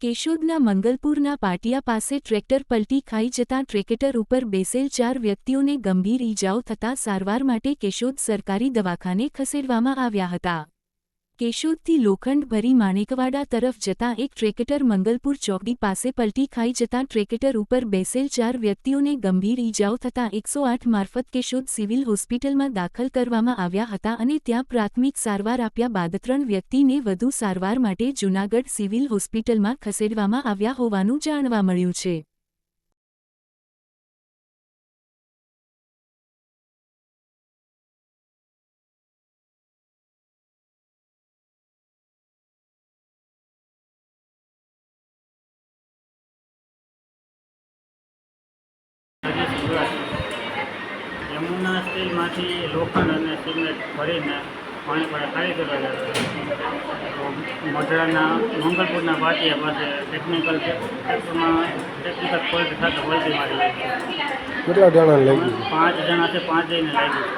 કેશોદના મંગલપુરના પાટિયા પાસે ટ્રેક્ટર પલટી ખાઈ જતાં ટ્રેકેટર ઉપર બેસેલ ચાર વ્યક્તિઓને ગંભીર ઈજાઓ થતાં સારવાર માટે કેશોદ સરકારી દવાખાને ખસેડવામાં આવ્યા હતા. કેશોદથી લોખંડ ભરી માણેકવાડા તરફ જતાં એક ટ્રેકેટર મંગલપુર ચોકડી પાસે પલટી ખાઈ જતાં ટ્રેકેટર ઉપર બેસેલ ચાર વ્યક્તિઓને ગંભીર ઈજાઓ થતાં એકસો આઠ મારફત કેશોદ સિવિલ હોસ્પિટલમાં દાખલ કરવામાં આવ્યા હતા અને ત્યાં પ્રાથમિક સારવાર આપ્યા બાદ ત્રણ વ્યક્તિને વધુ સારવાર માટે જૂનાગઢ સિવિલ હોસ્પિટલમાં ખસેડવામાં આવ્યા હોવાનું જાણવા મળ્યું છે. આજે યમુના સ્ટીલમાંથી લોખંડ અને સિમેન્ટ ભરીને પાણી પર ખાલી કરવા મઢડાના મંગલપુરના પાટિયા પાસે ટેકનિકલ ટ્રેક્ટરમાં ટેકનિકલ ફોલ્ટ થતો વળતી મારી કેટલા જણા લાગી પાંચ જણા છે પાંચ જઈને લાગ્યું